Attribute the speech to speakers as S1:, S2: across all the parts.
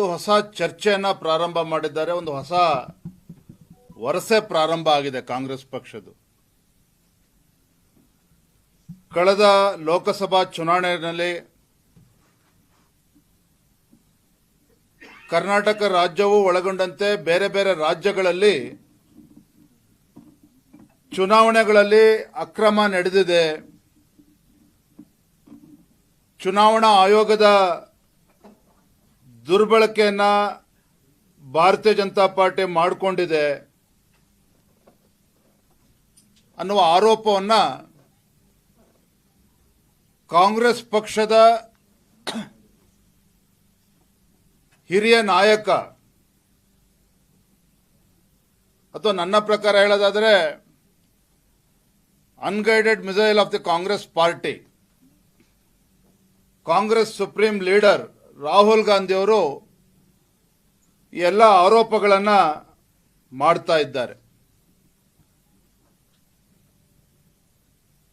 S1: ಒಂದು ಹೊಸ ಚರ್ಚೆಯನ್ನ ಪ್ರಾರಂಭ ಮಾಡಿದ್ದಾರೆ, ಒಂದು ಹೊಸ ವರಸೆ ಪ್ರಾರಂಭ ಆಗಿದೆ ಕಾಂಗ್ರೆಸ್ ಪಕ್ಷದ್ದು. ಕಳೆದ ಲೋಕಸಭಾ ಚುನಾವಣೆಯಲ್ಲಿ ಕರ್ನಾಟಕ ರಾಜ್ಯವು ಒಳಗೊಂಡಂತೆ ಬೇರೆ ಬೇರೆ ರಾಜ್ಯಗಳಲ್ಲಿ ಚುನಾವಣೆಗಳಲ್ಲಿ ಅಕ್ರಮ ನಡೆದಿದೆ. ಚುನಾವಣಾ ಆಯೋಗದ ದುರ್ಬಳಕೆಯನ್ನ ಭಾರತೀಯ ಜನತಾ ಪಾರ್ಟಿ ಮಾಡಿಕೊಂಡಿದೆ ಅನ್ನುವ ಆರೋಪವನ್ನ ಕಾಂಗ್ರೆಸ್ ಪಕ್ಷದ ಹಿರಿಯ ನಾಯಕ ಅಥವಾ ನನ್ನ ಪ್ರಕಾರ ಹೇಳೋದಾದರೆ unguided missile of the Congress party. Congress supreme leader Rahul ಗಾಂಧಿಯವರು ಎಲ್ಲ ಆರೋಪಗಳನ್ನು ಮಾಡ್ತಾ ಇದ್ದಾರೆ.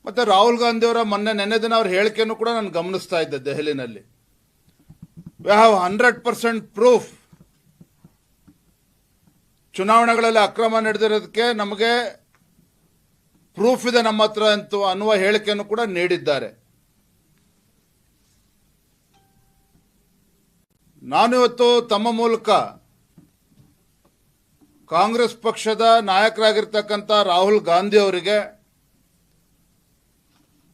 S1: ಮತ್ತೆ ರಾಹುಲ್ ಗಾಂಧಿಯವರ ಮೊನ್ನೆ ನೆನ್ನೆ ದಿನ ಅವ್ರ ಹೇಳಿಕೆಯನ್ನು ಕೂಡ ನಾನು ಗಮನಿಸ್ತಾ ಇದ್ದೆ ದೆಹಲಿನಲ್ಲಿ. We have hundred percent proof ಚುನಾವಣೆಗಳಲ್ಲಿ ಅಕ್ರಮ ನಡೆದಿರೋದಕ್ಕೆ ನಮಗೆ ಪ್ರೂಫ್ ಇದೆ ನಮ್ಮ ಹತ್ರ ಅಂತ ಅನ್ನುವ ಹೇಳಿಕೆಯನ್ನು ಕೂಡ ನೀಡಿದ್ದಾರೆ. ನಾನು ಇವತ್ತು ತಮ್ಮ ಮೂಲಕ ಕಾಂಗ್ರೆಸ್ ಪಕ್ಷದ ನಾಯಕರಾಗಿರ್ತಕ್ಕಂಥ ರಾಹುಲ್ ಗಾಂಧಿ ಅವರಿಗೆ,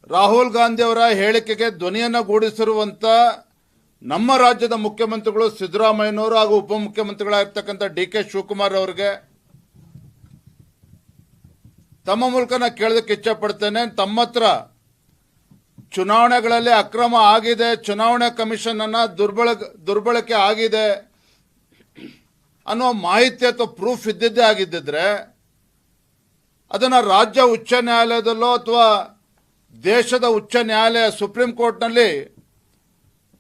S1: ರಾಹುಲ್ ಗಾಂಧಿ ಅವರ ಹೇಳಿಕೆಗೆ ಧ್ವನಿಯನ್ನು ಗೂಡಿಸಿರುವಂಥ ನಮ್ಮ ರಾಜ್ಯದ ಮುಖ್ಯಮಂತ್ರಿಗಳು ಸಿದ್ದರಾಮಯ್ಯನವರು ಹಾಗೂ ಉಪಮುಖ್ಯಮಂತ್ರಿಗಳಾಗಿರ್ತಕ್ಕಂಥ ಡಿ ಕೆ ಶಿವಕುಮಾರ್ ಅವರಿಗೆ ತಮ್ಮ ಮೂಲಕ ನಾನು ಕೇಳೋದಕ್ಕೆ ಇಚ್ಛಪಡ್ತೇನೆ ತಮ್ಮ ಹತ್ರ ಚುನಾವಣೆಗಳಲ್ಲಿ ಅಕ್ರಮ ಆಗಿದೆ, ಚುನಾವಣೆ ಕಮಿಷನ್ ಅನ್ನ ದುರ್ಬಳ, ದುರ್ಬಳಕೆ ಆಗಿದೆ ಅನ್ನೋ ಮಾಹಿತಿ ಅಥವಾ ಪ್ರೂಫ್ ಇದ್ದಿದ್ದೇ ಆಗಿದ್ದಿದ್ರೆ ಅದನ್ನು ರಾಜ್ಯ ಉಚ್ಚ ನ್ಯಾಯಾಲಯದಲ್ಲೋ ಅಥವಾ ದೇಶದ ಉಚ್ಚ ನ್ಯಾಯಾಲಯ, ಸುಪ್ರೀಂ ಕೋರ್ಟ್ನಲ್ಲಿ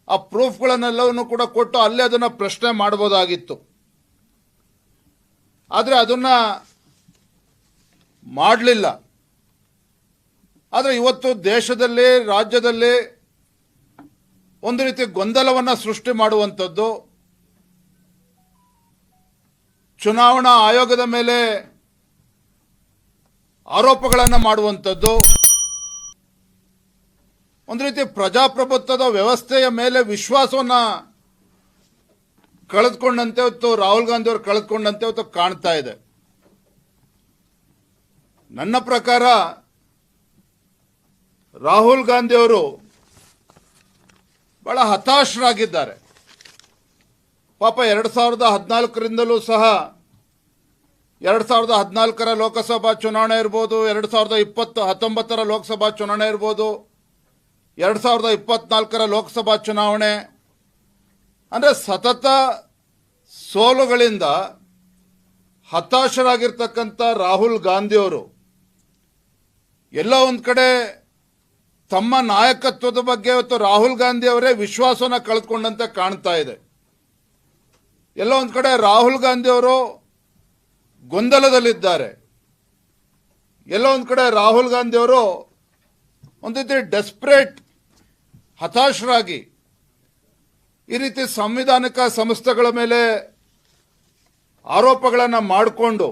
S1: ಆ ಪ್ರೂಫ್ಗಳನ್ನೆಲ್ಲವನ್ನು ಕೂಡ ಕೊಟ್ಟು ಅಲ್ಲೇ ಅದನ್ನು ಪ್ರಶ್ನೆ ಮಾಡ್ಬೋದಾಗಿತ್ತು. ಆದರೆ ಅದನ್ನು ಮಾಡಲಿಲ್ಲ. ಆದರೆ ಇವತ್ತು ದೇಶದಲ್ಲಿ, ರಾಜ್ಯದಲ್ಲಿ ಒಂದು ರೀತಿ ಗೊಂದಲವನ್ನು ಸೃಷ್ಟಿ ಮಾಡುವಂಥದ್ದು. ಚುನಾವಣಾ ಆಯೋಗದ ಮೇಲೆ ಆರೋಪಗಳನ್ನು ಮಾಡುವಂಥದ್ದು. ಒಂದು ರೀತಿ ಪ್ರಜಾಪ್ರಭುತ್ವದ ವ್ಯವಸ್ಥೆಯ ಮೇಲೆ ವಿಶ್ವಾಸವನ್ನು ಕಳೆದುಕೊಂಡಂತೆ ಇವತ್ತು ರಾಹುಲ್ ಗಾಂಧಿ ಅವರು ಕಳೆದುಕೊಂಡಂತೆ ಇವತ್ತು ಕಾಣ್ತಾ ಇದೆ. ನನ್ನ ಪ್ರಕಾರ ರಾಹುಲ್ ಗಾಂಧಿ ಅವರು ಬಹಳ ಹತಾಶರಾಗಿದ್ದಾರೆ. ಪಾಪ ಎರಡು ಸಾವಿರದ ಹದಿನಾಲ್ಕರಿಂದಲೂ ಸಹ ಎರಡು ಸಾವಿರದ ಹದಿನಾಲ್ಕರ ಲೋಕಸಭಾ ಚುನಾವಣೆ ಇರ್ಬೋದು, ಎರಡು ಸಾವಿರದ ಇಪ್ಪತ್ತು ಹತ್ತೊಂಬತ್ತರ ಲೋಕಸಭಾ ಚುನಾವಣೆ ಇರ್ಬೋದು, ಎರಡು ಸಾವಿರದ ಇಪ್ಪತ್ನಾಲ್ಕರ ಲೋಕಸಭಾ ಚುನಾವಣೆ. ಅಂದರೆ ಸತತ ಸೋಲುಗಳಿಂದ ಹತಾಶರಾಗಿರ್ತಕ್ಕಂಥ ರಾಹುಲ್ ಗಾಂಧಿಯವರು ಎಲ್ಲ ಒಂದು ಕಡೆ ತಮ್ಮ ನಾಯಕತ್ವದ ಬಗ್ಗೆ ಇವತ್ತು ರಾಹುಲ್ ಗಾಂಧಿ ಅವರೇ ವಿಶ್ವಾಸನ ಕಳೆದುಕೊಂಡಂತೆ ಕಾಣ್ತಾ ಇದೆ. ಎಲ್ಲ ಒಂದು ಕಡೆ ರಾಹುಲ್ ಗಾಂಧಿ ಅವರು ಗೊಂದಲದಲ್ಲಿದ್ದಾರೆ. ಎಲ್ಲ ಒಂದು ಕಡೆ ರಾಹುಲ್ ಗಾಂಧಿ ಅವರು ಒಂದು ರೀತಿ ಡೆಸ್ಪ್ರೇಟ್ ಹತಾಶರಾಗಿ ಈ ರೀತಿ ಸಂವಿಧಾನಿಕ ಸಂಸ್ಥೆಗಳ ಮೇಲೆ ಆರೋಪಗಳನ್ನು ಮಾಡಿಕೊಂಡು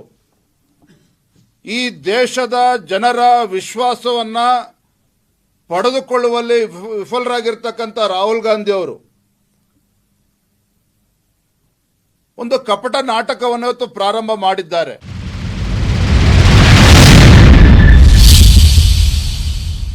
S1: ಈ ದೇಶದ ಜನರ ವಿಶ್ವಾಸವನ್ನ ಪಡೆದುಕೊಳ್ಳುವಲ್ಲಿ ವಿಫ- ವಿಫಲರಾಗಿರ್ತಕ್ಕಂಥ ರಾಹುಲ್ ಗಾಂಧಿ ಅವರು. ಒಂದು ಕಪಟ ನಾಟಕವನ್ನು ಪ್ರಾರಂಭ ಮಾಡಿದ್ದಾರೆ.